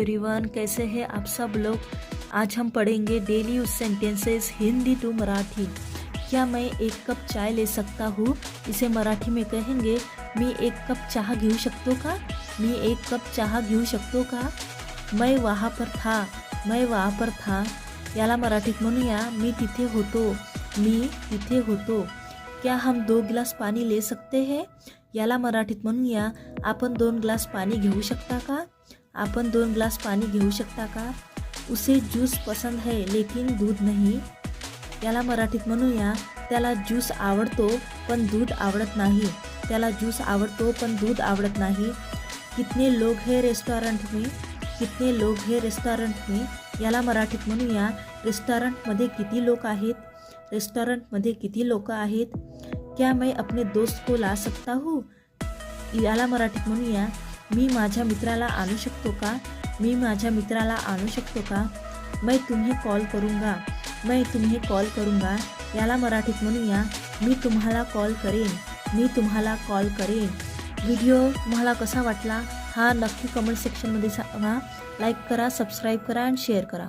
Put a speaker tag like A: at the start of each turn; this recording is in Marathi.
A: एवरीवन कैसे हैं? आप सब लोग, आज हम पढ़ेंगे daily use sentences, Hindi to Marathi. क्या मैं एक कप चाय ले सकता हूँ? इसे मराठी में कहेंगे, मी एक कप चहा घेऊ शकतो का? मी एक कप चहा घेऊ शकतो का? मैं वहाँ पर था, मैं वहाँ पर था। याला मराठीत म्हणूया, मी तिथे होतो, मी तिथे होतो। क्या हम दो गिलास पानी ले सकते हैं? याला मराठीत म्हणूया, आपण दोन ग्लास पाणी घेऊ शकता का? आपण दोन ग्लास पाणी घेऊ शकता का? उसे ज्यूस पसंद है लेकिन दूध नहीं. याला मराठीत म्हणूया त्याला ज्यूस आवडतो पण दूध आवडत नाही. त्याला ज्यूस आवडतो पण दूध आवडत नाही. कितने लोग है रेस्टॉरंट में? कितने लोग हे रेस्टॉरंट में? याला मराठीत म्हणूया रेस्टॉरंटमध्ये किती लोक आहेत? रेस्टॉरंटमध्ये किती लोक आहेत? क्या मैं अपने दोस्त को ला सकता हूँ? याला मराठीत म्हणूया मी माझ्या मित्राला आणू शकतो का? मी माझ्या मित्राला आणू शकतो का? मैं तुम्ही कॉल करूंगा मैं तुम्ही कॉल करूंगा याला मराठीत म्हणूया मी तुम्हाला कॉल करेन. मी तुम्हाला कॉल करेन. व्हिडिओ तुम्हाला कसा वाटला? हा नक्की कमेंट सेक्शनमध्ये सांगा. लाईक करा सबस्क्राईब करा आणि शेअर करा.